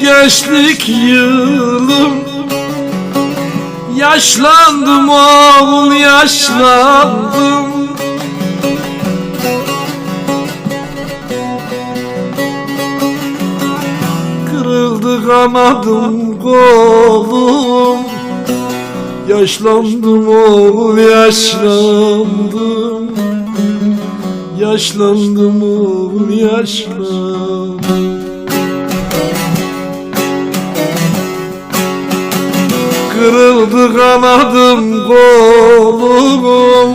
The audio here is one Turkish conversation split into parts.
gençlik yılım. Yaşlandım oğul yaşlandım. Kırıldı kanadım kolum. Yaşlandım oğul yaşlandım. Yaşlandım oğul yaşlandım Kırıldı kanadım kolum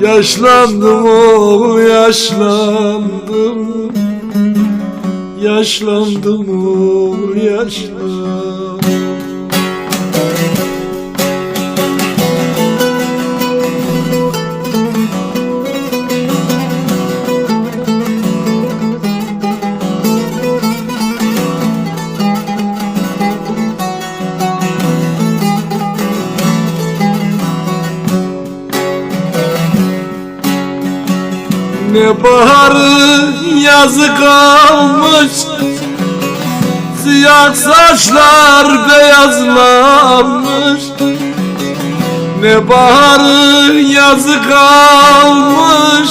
Yaşlandım oğul yaşlandım. Yaşlandım oğul yaşlandım Ne baharı yazı kalmış Siyah saçlar beyazlanmış. Ne baharı yazı kalmış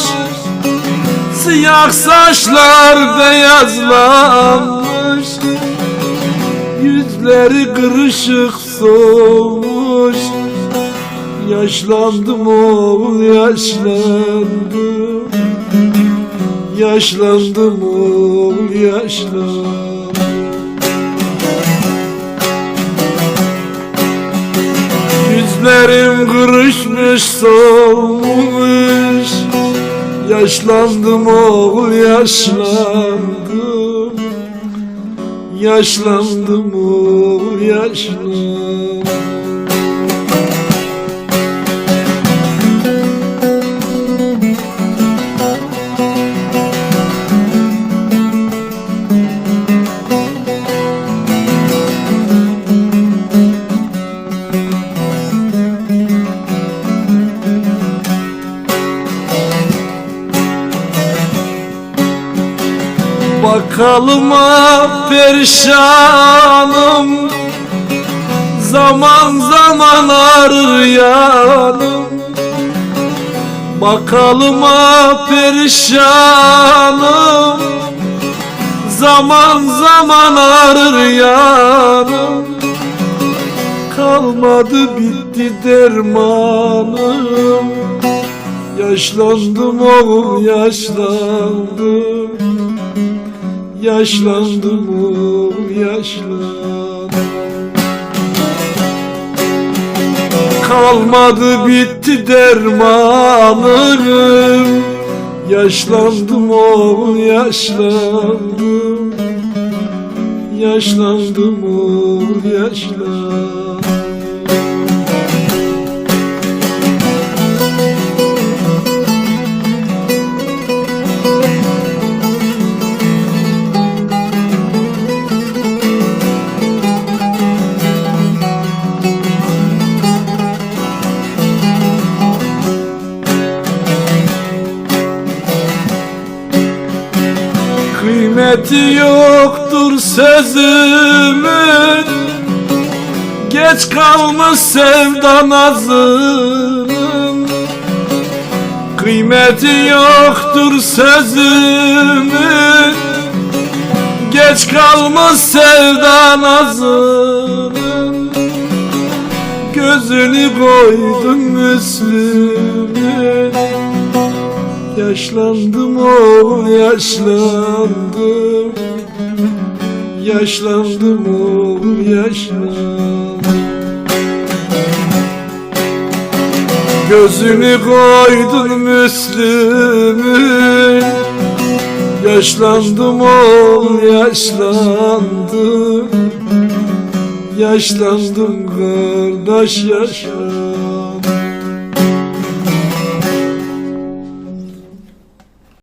Siyah saçlar beyazlanmış. Yüzleri kırışık solmuş Yaşlandım oğul yaşlandım Yaşlandım oğul yaşlandım. Yüzlerim kırışmış solmuş Yaşlandım oğul yaşlandım. Yaşlandım oğul yaşlandım Bakalıma perişanım. Zaman zaman ağrır yanım. Bakalıma perişanım. Zaman zaman ağrır Kalmadı bitti dermanım. Yaşlandım oğlum yaşlandım Yaşlandım oğlum yaşlandım. Kalmadı bitti dermanım Yaşlandım oğlum yaşlandım. Yaşlandım oğlum yaşlandım Kıymeti yoktur sözümün. Geç kalmış sevda nazının. Kıymeti yoktur sözümün. Geç kalmış sevda nazının. Gözünü koydun Müslüm'ün Yaşlandım oğlum yaşlandım. Yaşlandım oğlum yaşlandım. Gözünü koydun Müslüm'ün. Yaşlandım oğlum yaşlandım. Yaşlandım kardeş yaşlandım